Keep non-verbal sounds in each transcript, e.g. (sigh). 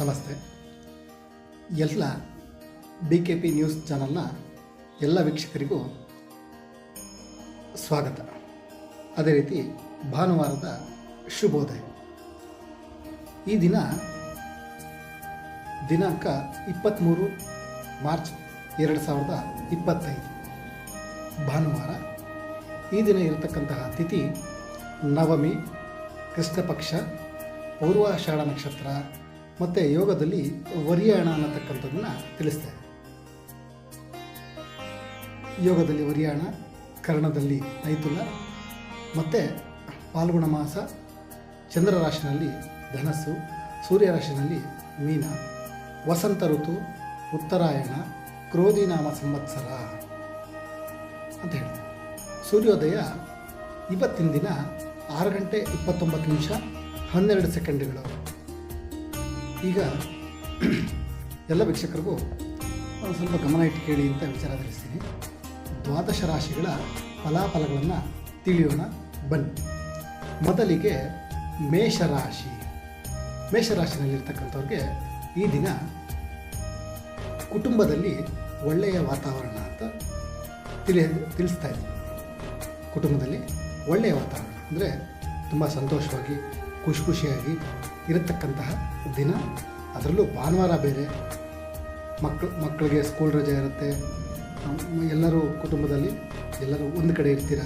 ನಮಸ್ತೆ. ಎಲ್ಲ B K P news ಚಾನಲ್ನ ಎಲ್ಲ ವೀಕ್ಷಕರಿಗೂ ಸ್ವಾಗತ. ಅದೇ ರೀತಿ ಭಾನುವಾರದ ಶುಭೋದಯ. ಈ ದಿನ ದಿನಾಂಕ ಇಪ್ಪತ್ತ್ಮೂರು ಮಾರ್ಚ್ ಎರಡು ಸಾವಿರದ ಇಪ್ಪತ್ತೈದು. ಭಾನುವಾರ ಈ ದಿನ ಇರತಕ್ಕಂತಹ ತಿಥಿ ನವಮಿ ಕೃಷ್ಣ ಪಕ್ಷ ಪೂರ್ವಾಷಾಢ ನಕ್ಷತ್ರ ಮತ್ತು ಯೋಗದಲ್ಲಿ ವರಿಯಾಣ ಅನ್ನತಕ್ಕಂಥದ್ದನ್ನು ತಿಳಿಸ್ತಾರೆ ಯೋಗದಲ್ಲಿ ವರಿಯಾಣ, ಕರ್ಣದಲ್ಲಿ ನೈತುಲ, ಮತ್ತು ಪಾಲ್ಗುಣ ಮಾಸ, ಚಂದ್ರ ರಾಶಿನಲ್ಲಿ ಧನಸ್ಸು, ಸೂರ್ಯ ರಾಶಿನಲ್ಲಿ ಮೀನ, ವಸಂತ ಋತು, ಉತ್ತರಾಯಣ ಕ್ರೋಧಿನಾಮ ಸಂವತ್ಸರ ಅಂತ ಹೇಳಿ ಸೂರ್ಯೋದಯ ಇವತ್ತಿನ ದಿನ ಆರು ಗಂಟೆ ಇಪ್ಪತ್ತೊಂಬತ್ತು ನಿಮಿಷ ಹನ್ನೆರಡು ಸೆಕೆಂಡ್ಗಳು ಈಗ (clears throat) ಎಲ್ಲ ವೀಕ್ಷಕರಿಗೂ ಒಂದು ಸ್ವಲ್ಪ ಗಮನ ಇಟ್ಟು ಕೇಳಿ ಅಂತ ವಿಚಾರ ತಿಳಿಸ್ತೀನಿ. ದ್ವಾದಶ ರಾಶಿಗಳ ಫಲಾಫಲಗಳನ್ನು ತಿಳಿಯೋಣ. ಬನ್ನಿ. ಮೊದಲಿಗೆ ಮೇಷರಾಶಿ ಮೇಷರಾಶಿನಲ್ಲಿರ್ತಕ್ಕಂಥವ್ರಿಗೆ ಈ ದಿನ ಕುಟುಂಬದಲ್ಲಿ ಒಳ್ಳೆಯ ವಾತಾವರಣ ಅಂತ ತಿಳಿ, ತಿಳಿಸ್ತಾ ಇದ್ದೀನಿ. ಕುಟುಂಬದಲ್ಲಿ ಒಳ್ಳೆಯ ವಾತಾವರಣ ಅಂದರೆ ತುಂಬ ಸಂತೋಷವಾಗಿ ಖುಷಿ ಖುಷಿಯಾಗಿ ಇರತಕ್ಕಂತಹ ದಿನ. ಅದರಲ್ಲೂ ಭಾನುವಾರ ಬೇರೆ ಮಕ್ಕಳು ಮಕ್ಕಳಿಗೆ ಸ್ಕೂಲ್ ರಜೆ ಇರುತ್ತೆ. ಎಲ್ಲರೂ ಕುಟುಂಬದಲ್ಲಿ ಎಲ್ಲರೂ ಒಂದು ಕಡೆ ಇರ್ತೀರ?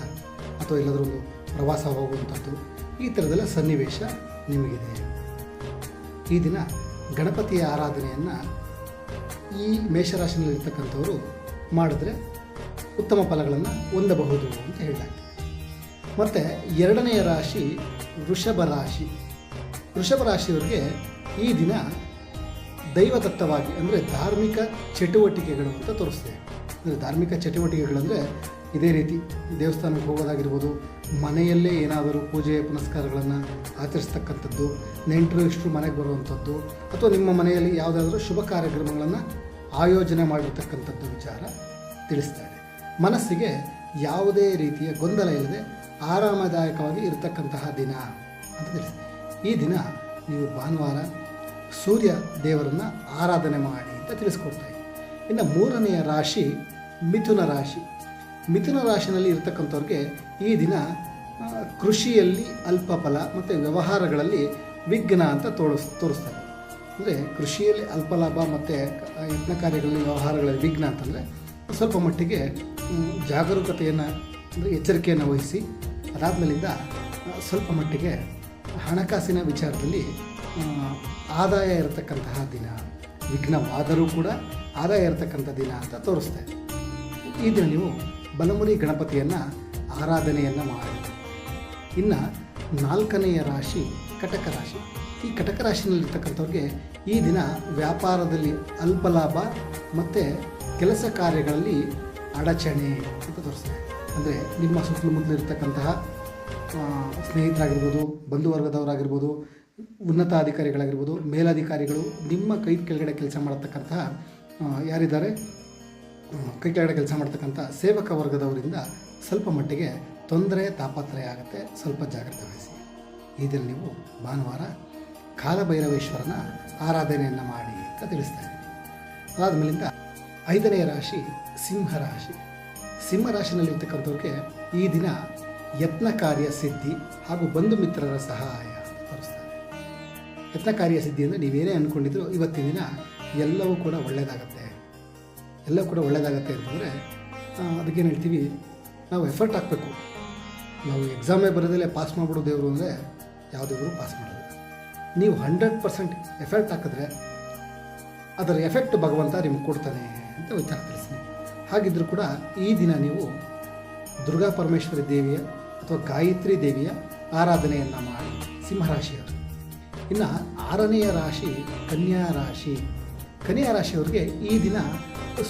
ಅಥವಾ ಎಲ್ಲಾದರೂ ಒಂದು ಪ್ರವಾಸ ಹೋಗುವಂಥದ್ದು ಈ ಥರದೆಲ್ಲ ಸನ್ನಿವೇಶ ನಿಮಗಿದೆ. ಈ ದಿನ ಗಣಪತಿಯ ಆರಾಧನೆಯನ್ನು ಈ ಮೇಷರಾಶಿನಲ್ಲಿರ್ತಕ್ಕಂಥವರು ಮಾಡಿದ್ರೆ ಉತ್ತಮ ಫಲಗಳನ್ನು ಹೊಂದಬಹುದು ಅಂತ ಹೇಳಲಾಗ್ತದೆ. ಮತ್ತು ಎರಡನೆಯ ರಾಶಿ ವೃಷಭ ರಾಶಿ. ವೃಷಭ ರಾಶಿಯವರಿಗೆ ಈ ದಿನ ದೈವದತ್ತವಾಗಿ ಅಂದರೆ ಧಾರ್ಮಿಕ ಚಟುವಟಿಕೆಗಳು ಅಂತ ತೋರಿಸ್ತೇವೆ ಅಂದರೆ ಧಾರ್ಮಿಕ ಚಟುವಟಿಕೆಗಳಂದರೆ ಇದೇ ರೀತಿ ದೇವಸ್ಥಾನಕ್ಕೆ ಹೋಗೋದಾಗಿರ್ಬೋದು, ಮನೆಯಲ್ಲೇ ಏನಾದರೂ ಪೂಜೆ ಪುನಸ್ಕಾರಗಳನ್ನು ಆಚರಿಸ್ತಕ್ಕಂಥದ್ದು, ನೆಂಟರು ಇಷ್ಟು ಮನೆಗೆ ಬರುವಂಥದ್ದು, ಅಥವಾ ನಿಮ್ಮ ಮನೆಯಲ್ಲಿ ಯಾವುದಾದ್ರೂ ಶುಭ ಕಾರ್ಯಕ್ರಮಗಳನ್ನು ಆಯೋಜನೆ ಮಾಡಿರ್ತಕ್ಕಂಥದ್ದು ವಿಚಾರ ತಿಳಿಸ್ತಾ ಇದೆ. ಮನಸ್ಸಿಗೆ ಯಾವುದೇ ರೀತಿಯ ಗೊಂದಲ ಇಲ್ಲದೆ ಆರಾಮದಾಯಕವಾಗಿ ಇರತಕ್ಕಂತಹ ದಿನ ಅಂತ ತಿಳಿಸಿ. ಈ ದಿನ ನೀವು ಭಾನುವಾರ ಸೂರ್ಯ ದೇವರನ್ನು ಆರಾಧನೆ ಮಾಡಿ ಅಂತ ತಿಳಿಸ್ಕೊಡ್ತಾ ಇದ್ದೀನಿ ಇನ್ನು ಮೂರನೆಯ ರಾಶಿ ಮಿಥುನ ರಾಶಿ. ಮಿಥುನ ರಾಶಿನಲ್ಲಿ ಇರತಕ್ಕಂಥವ್ರಿಗೆ ಈ ದಿನ ಕೃಷಿಯಲ್ಲಿ ಅಲ್ಪ ಫಲ ಮತ್ತು ವ್ಯವಹಾರಗಳಲ್ಲಿ ವಿಘ್ನ ಅಂತ ತೋರಿಸ್, ತೋರಿಸ್ತಾರೆ. ಅಂದರೆ ಕೃಷಿಯಲ್ಲಿ ಅಲ್ಪ ಲಾಭ ಮತ್ತು ಯತ್ನ ಕಾರ್ಯಗಳಲ್ಲಿ ವ್ಯವಹಾರಗಳಲ್ಲಿ ವಿಘ್ನ ಅಂತಂದರೆ ಸ್ವಲ್ಪ ಮಟ್ಟಿಗೆ ಜಾಗರೂಕತೆಯನ್ನು ಅಂದರೆ ಎಚ್ಚರಿಕೆಯನ್ನು ವಹಿಸಿ ಅದಾದಮೇಲಿಂದ ಸ್ವಲ್ಪ ಮಟ್ಟಿಗೆ ಹಣಕಾಸಿನ ವಿಚಾರದಲ್ಲಿ ಆದಾಯ ಇರತಕ್ಕಂತಹ ದಿನ, ವಿಘ್ನವಾದರೂ ಕೂಡ ಆದಾಯ ಇರತಕ್ಕಂಥ ದಿನ ಅಂತ ತೋರಿಸ್ತಾ ಈ ದಿನ ನೀವು ಬಲಮುರಿ ಗಣಪತಿಯನ್ನು ಆರಾಧನೆಯನ್ನು ಮಾಡಿ. ಇನ್ನು ನಾಲ್ಕನೆಯ ರಾಶಿ ಕಟಕ ರಾಶಿ. ಈ ಕಟಕ ರಾಶಿನಲ್ಲಿರ್ತಕ್ಕಂಥವ್ರಿಗೆ ಈ ದಿನ ವ್ಯಾಪಾರದಲ್ಲಿ ಅಲ್ಪ ಲಾಭ ಮತ್ತು ಕೆಲಸ ಕಾರ್ಯಗಳಲ್ಲಿ ಅಡಚಣೆ ಅಂತ ತೋರಿಸ್ತದೆ ಅಂದರೆ ನಿಮ್ಮ ಸುತ್ತಮುತ್ತಲಿರ್ತಕ್ಕಂತಹ ಸ್ನೇಹಿತರಾಗಿರ್ಬೋದು, ಬಂಧುವರ್ಗದವರಾಗಿರ್ಬೋದು, ಉನ್ನತಾಧಿಕಾರಿಗಳಾಗಿರ್ಬೋದು, ಮೇಲಧಿಕಾರಿಗಳು ನಿಮ್ಮ ಕೈ ಕೆಳಗಡೆ ಕೆಲಸ ಮಾಡತಕ್ಕಂತಹ ಯಾರಿದ್ದಾರೆ? ಕೈ ಕೆಳಗಡೆ ಕೆಲಸ ಮಾಡ್ತಕ್ಕಂಥ ಸೇವಕ ವರ್ಗದವರಿಂದ ಸ್ವಲ್ಪ ಮಟ್ಟಿಗೆ ತೊಂದರೆ, ತಾಪತ್ರಯ ಆಗುತ್ತೆ. ಸ್ವಲ್ಪ ಜಾಗ್ರತೆ ವಹಿಸಿ. ಇದರಲ್ಲಿ ನೀವು ಭಾನುವಾರ ಕಾಲಭೈರವೇಶ್ವರನ ಆರಾಧನೆಯನ್ನು ಮಾಡಿ ಅಂತ ತಿಳಿಸ್ತಾ ಇದ್ದೀನಿ. ಅದಾದಮೇಲಿಂದ ಐದನೆಯ ರಾಶಿ, ಸಿಂಹ ರಾಶಿ. ಸಿಂಹ ರಾಶಿನಲ್ಲಿರ್ತಕ್ಕಂಥವ್ರಿಗೆ ಈ ದಿನ ಯತ್ನ ಕಾರ್ಯ ಸಿದ್ಧಿ ಹಾಗೂ ಬಂಧು ಮಿತ್ರರ ಸಹಾಯ ತೋರಿಸ್ತಾರೆ. ಯತ್ನ ಕಾರ್ಯ ಸಿದ್ಧಿ ಅಂದರೆ ನೀವೇನೇ ಅಂದ್ಕೊಂಡಿದ್ರು ಇವತ್ತಿನ ದಿನ ಎಲ್ಲವೂ ಕೂಡ ಒಳ್ಳೆಯದಾಗತ್ತೆ ಎಲ್ಲ ಕೂಡ ಒಳ್ಳೆಯದಾಗತ್ತೆ ಅಂತಂದರೆ ಅದಕ್ಕೇನು ಹೇಳ್ತೀವಿ, ನಾವು ಎಫರ್ಟ್ ಹಾಕಬೇಕು. ನಾವು ಎಕ್ಸಾಮೇ ಬರೋದಲ್ಲೇ ಪಾಸ್ ಮಾಡಿಬಿಡೋ ದೇವರು ಅಂದರೆ ಯಾವುದೇವರು ಪಾಸ್ ಮಾಡೋದು ನೀವು ಹಂಡ್ರೆಡ್ ಪರ್ಸೆಂಟ್ ಎಫರ್ಟ್ ಹಾಕಿದ್ರೆ ಅದರ ಎಫೆಕ್ಟ್ ಭಗವಂತ ನಿಮ್ಗೆ ಕೊಡ್ತಾನೆ ಅಂತ ವಿಚಾರ ತಿಳಿಸ್ತೀನಿ. ಹಾಗಿದ್ದರೂ ಕೂಡ ಈ ದಿನ ನೀವು ದುರ್ಗಾ ಪರಮೇಶ್ವರಿ ದೇವಿಯ ಅಥವಾ ಗಾಯತ್ರಿ ದೇವಿಯ ಆರಾಧನೆಯನ್ನು ಮಾಡಿ, ಸಿಂಹರಾಶಿಯವರು. ಇನ್ನು ಆರನೆಯ ರಾಶಿ ಕನ್ಯಾ ರಾಶಿ. ಕನ್ಯಾ ರಾಶಿಯವರಿಗೆ ಈ ದಿನ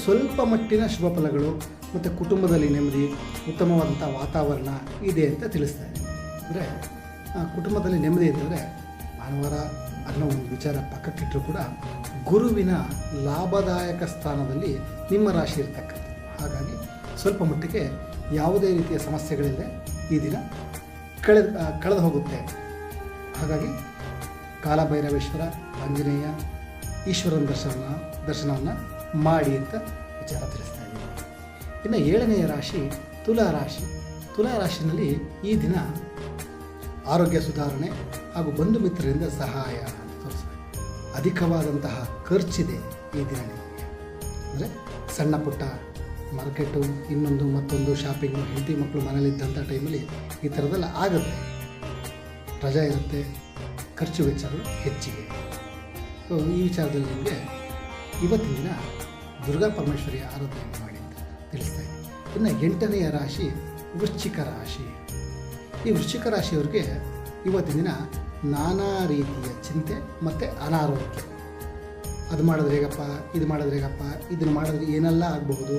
ಸ್ವಲ್ಪ ಮಟ್ಟಿನ ಶುಭ ಫಲಗಳು ಮತ್ತು ಕುಟುಂಬದಲ್ಲಿ ನೆಮ್ಮದಿ ಉತ್ತಮವಾದಂಥ ವಾತಾವರಣ ಇದೆ ಅಂತ ತಿಳಿಸ್ತಾ ಇದೆ. ಅಂದರೆ ಕುಟುಂಬದಲ್ಲಿ ನೆಮ್ಮದಿ ಅಂತಂದರೆ ಭಾನುವಾರ ಅನ್ನೋ ಒಂದು ವಿಚಾರ ಪಕ್ಕಕ್ಕಿಟ್ಟರೂ ಕೂಡ ಗುರುವಿನ ಲಾಭದಾಯಕ ಸ್ಥಾನದಲ್ಲಿ ನಿಮ್ಮ ರಾಶಿ ಇರ್ತಕ್ಕಂಥದ್ದು. ಹಾಗಾಗಿ ಸ್ವಲ್ಪ ಮಟ್ಟಿಗೆ ಯಾವುದೇ ರೀತಿಯ ಸಮಸ್ಯೆಗಳಿಲ್ಲದೆ ಈ ದಿನ ಕಳೆದ ಕಳೆದು ಹೋಗುತ್ತೆ. ಹಾಗಾಗಿ ಕಾಲಭೈರವೇಶ್ವರ, ಆಂಜನೇಯ, ಈಶ್ವರನ ದರ್ಶನ, ದರ್ಶನವನ್ನು ಮಾಡಿ ಅಂತ ವಿಚಾರ ತಿಳಿಸ್ತಾ ಇದ್ದೀನಿ. ಇನ್ನು ಏಳನೆಯ ರಾಶಿ ತುಲಾ ರಾಶಿ. ತುಲಾ ರಾಶಿನಲ್ಲಿ ಈ ದಿನ ಆರೋಗ್ಯ ಸುಧಾರಣೆ ಹಾಗೂ ಬಂಧು ಮಿತ್ರರಿಂದ ಸಹಾಯ ಅಂತ ಅಧಿಕವಾದಂತಹ ಖರ್ಚಿದೆ ಈ ದಿನ ಅಂದರೆ ಸಣ್ಣ ಪುಟ್ಟ ಮಾರ್ಕೆಟು, ಇನ್ನೊಂದು ಮತ್ತೊಂದು ಶಾಪಿಂಗು ಹೆಂಡತಿ ಮಕ್ಕಳು ಮನೇಲಿದ್ದಂಥ ಟೈಮಲ್ಲಿ ಈ ಥರದೆಲ್ಲ ಆಗುತ್ತೆ. ರಜಾ ಇರುತ್ತೆ, ಖರ್ಚು ವೆಚ್ಚಗಳು ಹೆಚ್ಚಿಗೆ. ಸೊ ಈ ವಿಚಾರದಲ್ಲಿ ನಿಮಗೆ ಇವತ್ತಿನ ದಿನ ದುರ್ಗಾ ಪರಮೇಶ್ವರಿಯ ಆರಾಧನೆ ಮಾಡಿ ಅಂತ ತಿಳಿಸ್ತಾ ಇದ್ದೀನಿ. ಇನ್ನು ಎಂಟನೆಯ ರಾಶಿ ವೃಶ್ಚಿಕ ರಾಶಿ. ಈ ವೃಶ್ಚಿಕ ರಾಶಿಯವ್ರಿಗೆ ಇವತ್ತಿನ ದಿನ ನಾನಾ ರೀತಿಯ ಚಿಂತೆ ಮತ್ತು ಅನಾರೋಗ್ಯ. ಅದು ಮಾಡಿದ್ರೆ ಹೇಗಪ್ಪ, ಇದು ಮಾಡಿದ್ರೆ ಹೇಗಪ್ಪ, ಇದನ್ನು ಮಾಡಿದ್ರೆ ಏನೆಲ್ಲ ಆಗಬಹುದು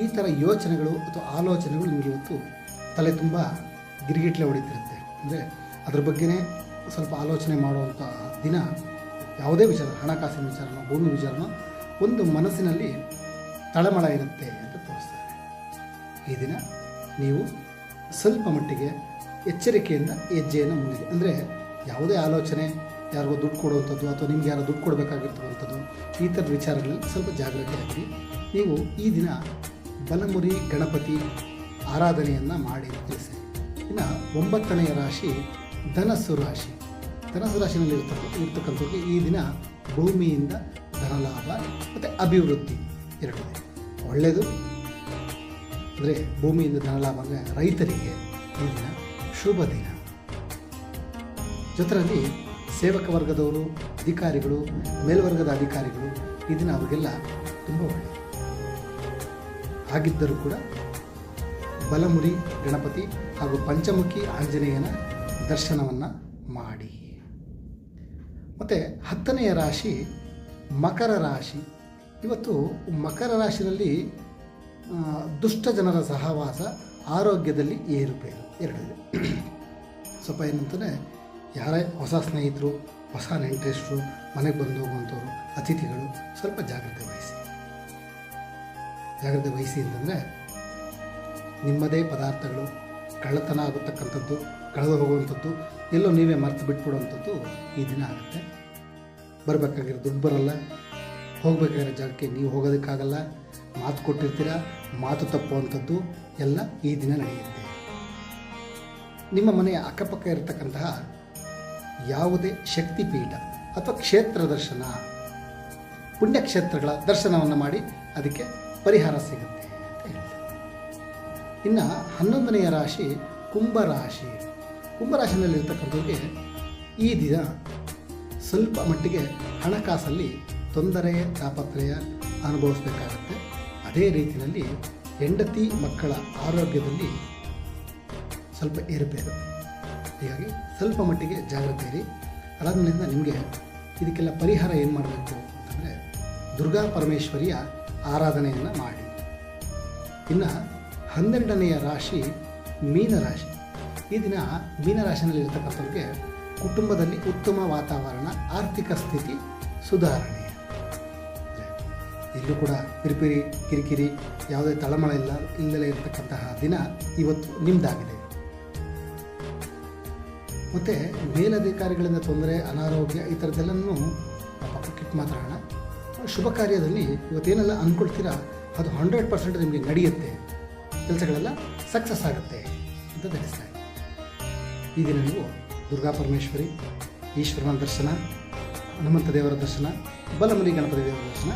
ಈ ಥರ ಯೋಚನೆಗಳು ಅಥವಾ ಆಲೋಚನೆಗಳು ನಿಮಗೆ ಇವತ್ತು ತಲೆ ತುಂಬ ಗಿರಿಗಿಟ್ಲೆ ಹೊಡಿತಿರುತ್ತೆ. ಅಂದರೆ ಅದ್ರ ಬಗ್ಗೆನೇ ಸ್ವಲ್ಪ ಆಲೋಚನೆ ಮಾಡುವಂಥ ದಿನ ಯಾವುದೇ ವಿಚಾರ, ಹಣಕಾಸಿನ ವಿಚಾರನೋ, ಭೂಮಿ ವಿಚಾರನೋ ಒಂದು ಮನಸ್ಸಿನಲ್ಲಿ ತಳಮಳ ಇರುತ್ತೆ ಅಂತ ತೋರಿಸ್ತಾರೆ. ಈ ದಿನ ನೀವು ಸ್ವಲ್ಪ ಮಟ್ಟಿಗೆ ಎಚ್ಚರಿಕೆಯಿಂದ ಹೆಜ್ಜೆಯನ್ನು ಮುಂದಿದೆ ಅಂದರೆ ಯಾವುದೇ ಆಲೋಚನೆ, ಯಾರಿಗೋ ದುಡ್ಡು ಕೊಡುವಂಥದ್ದು ಅಥವಾ ನಿಮ್ಗೆ ಯಾರೋ ದುಡ್ಡು ಕೊಡಬೇಕಾಗಿರ್ತಕ್ಕಂಥದ್ದು ಈ ಥರದ ವಿಚಾರಗಳಲ್ಲಿ ಸ್ವಲ್ಪ ಜಾಗ್ರತೆ ಆಗಿ ನೀವು ಈ ದಿನ ಬಲಮುರಿ ಗಣಪತಿ ಆರಾಧನೆಯನ್ನು ಮಾಡಿ ತಿಳಿಸಿ. ಇನ್ನು ಒಂಬತ್ತನೆಯ ರಾಶಿ ಧನಸ್ಸು ರಾಶಿ. ಧನಸ್ಸು ರಾಶಿನಲ್ಲಿ ಇರ್ತಕ್ಕ ಈ ದಿನ ಭೂಮಿಯಿಂದ ಧನಲಾಭ ಮತ್ತು ಅಭಿವೃದ್ಧಿ ಎರಡಿದೆ ಒಳ್ಳೆಯದು ಅಂದರೆ ಭೂಮಿಯಿಂದ ಧನಲಾಭ ಅಂದರೆ ರೈತರಿಗೆ ಈ ದಿನ ಶುಭ ದಿನ. ಜೊತೆಯಲ್ಲಿ ಸೇವಕ ವರ್ಗದವರು, ಅಧಿಕಾರಿಗಳು, ಮೇಲ್ವರ್ಗದ ಅಧಿಕಾರಿಗಳು ಈ ದಿನ ಅವರಿಗೆಲ್ಲ ತುಂಬ ಒಳ್ಳೆಯದು ಹಾಗಿದ್ದರೂ ಕೂಡ ಬಲಮುರಿ ಗಣಪತಿ ಹಾಗೂ ಪಂಚಮುಖಿ ಆಂಜನೇಯನ ದರ್ಶನವನ್ನು ಮಾಡಿ. ಮತ್ತು ಹತ್ತನೆಯ ರಾಶಿ ಮಕರ ರಾಶಿ. ಇವತ್ತು ಮಕರ ರಾಶಿಯಲ್ಲಿ ದುಷ್ಟ ಜನರ ಸಹವಾಸ ಆರೋಗ್ಯದಲ್ಲಿ ಏರುಪೇರು ಎರಡಿದೆ ಸ್ವಲ್ಪ ಏನಂತಂದರೆ, ಯಾರೇ ಹೊಸ ಸ್ನೇಹಿತರು, ಹೊಸ ನೆಂಟ್ರೆಸ್ಟ್ರು ಮನೆಗೆ ಬಂದು ಹೋಗುವಂಥವ್ರು, ಅತಿಥಿಗಳು ಸ್ವಲ್ಪ ಜಾಗ್ರತೆ ವಹಿಸಿ. ಜಾಗ್ರತೆ ವಹಿಸಿ ಅಂತಂದರೆ ನಿಮ್ಮದೇ ಪದಾರ್ಥಗಳು, ಕಳ್ಳತನ ಆಗತಕ್ಕಂಥದ್ದು, ಕಳೆದು ಹೋಗುವಂಥದ್ದು, ಎಲ್ಲೋ ನೀವೇ ಮರೆತು ಬಿಟ್ಬಿಡುವಂಥದ್ದು ಈ ದಿನ ಆಗುತ್ತೆ. ಬರಬೇಕಾಗಿರೋ ದುಡ್ಡು ಬರಲ್ಲ. ಹೋಗಬೇಕಾಗಿರೋ ಜಾಗಕ್ಕೆ ನೀವು ಹೋಗೋದಕ್ಕಾಗಲ್ಲ. ಮಾತು ಕೊಟ್ಟಿರ್ತೀರ, ಮಾತು ತಪ್ಪುವಂಥದ್ದು ಎಲ್ಲ ಈ ದಿನ ನಡೆಯುತ್ತೆ. ನಿಮ್ಮ ಮನೆಯ ಅಕ್ಕಪಕ್ಕ ಇರತಕ್ಕಂತಹ ಯಾವುದೇ ಶಕ್ತಿಪೀಠ ಅಥವಾ ಕ್ಷೇತ್ರ ದರ್ಶನ, ಪುಣ್ಯಕ್ಷೇತ್ರಗಳ ದರ್ಶನವನ್ನು ಮಾಡಿ ಅದಕ್ಕೆ ಪರಿಹಾರ ಸಿಗುತ್ತೆ ಅಂತ ಹೇಳ್ತಾರೆ. ಇನ್ನು ಹನ್ನೊಂದನೆಯ ರಾಶಿ ಕುಂಭರಾಶಿ ಕುಂಭರಾಶಿನಲ್ಲಿರ್ತಕ್ಕಂಥವ್ರಿಗೆ ಈ ದಿನ ಸ್ವಲ್ಪ ಮಟ್ಟಿಗೆ ಹಣಕಾಸಲ್ಲಿ ತೊಂದರೆ, ತಾಪತ್ರಯ ಅನುಭವಿಸಬೇಕಾಗುತ್ತೆ. ಅದೇ ರೀತಿಯಲ್ಲಿ ಹೆಂಡತಿ ಮಕ್ಕಳ ಆರೋಗ್ಯದಲ್ಲಿ ಸ್ವಲ್ಪ ಏರುಪೇರು. ಹೀಗಾಗಿ ಸ್ವಲ್ಪ ಮಟ್ಟಿಗೆ ಜಾಗ್ರತೆ ಇರಿ. ಅದಾದ್ಮೇಲಿಂದ ನಿಮಗೆ ಇದಕ್ಕೆಲ್ಲ ಪರಿಹಾರ ಏನು ಮಾಡಬೇಕು ಅಂತಂದರೆ ದುರ್ಗಾ ಪರಮೇಶ್ವರಿಯ ಆರಾಧನೆಯನ್ನು ಮಾಡಿ. ಇನ್ನು ಹನ್ನೆರಡನೆಯ ರಾಶಿ ಮೀನರಾಶಿ ಈ ದಿನ ಮೀನರಾಶಿನಲ್ಲಿರ್ತಕ್ಕಂಥವ್ರಿಗೆ ಕುಟುಂಬದಲ್ಲಿ ಉತ್ತಮ ವಾತಾವರಣ, ಆರ್ಥಿಕ ಸ್ಥಿತಿ ಸುಧಾರಣೆ ಇಲ್ಲೂ ಕೂಡ ಪಿರಿಪಿರಿ ಕಿರಿಕಿರಿ ಯಾವುದೇ ತಳಮಳ ಇಲ್ಲ ಇಲ್ಲದೇ ಇರತಕ್ಕಂತಹ ದಿನ ಇವತ್ತು ನಿಮ್ಮದಾಗಿದೆ ಮತ್ತು ಮೇಲಧಿಕಾರಿಗಳಿಂದ ತೊಂದರೆ, ಅನಾರೋಗ್ಯ ಈ ಥರದ್ದೆಲ್ಲನೂ ಕಿಟ್ ಮಾತಾಡೋಣ ಶುಭ ಕಾರ್ಯದಲ್ಲಿ ಇವತ್ತೇನೆಲ್ಲ ಅಂದ್ಕೊಳ್ತೀರಾ? ಅದು ಹಂಡ್ರೆಡ್ ಪರ್ಸೆಂಟ್ ನಿಮಗೆ ನಡೆಯುತ್ತೆ. ಕೆಲಸಗಳೆಲ್ಲ ಸಕ್ಸಸ್ ಆಗುತ್ತೆ ಅಂತ ತಿಳಿಸ್ತಾ ಇದೆ ಈ ದಿನ ನೀವು ದುರ್ಗಾ ಪರಮೇಶ್ವರಿ, ಈಶ್ವರನ ದರ್ಶನ, ಹನುಮಂತ ದೇವರ ದರ್ಶನ ಬಲಮುರಿ ಗಣಪತಿ ದೇವರ ದರ್ಶನ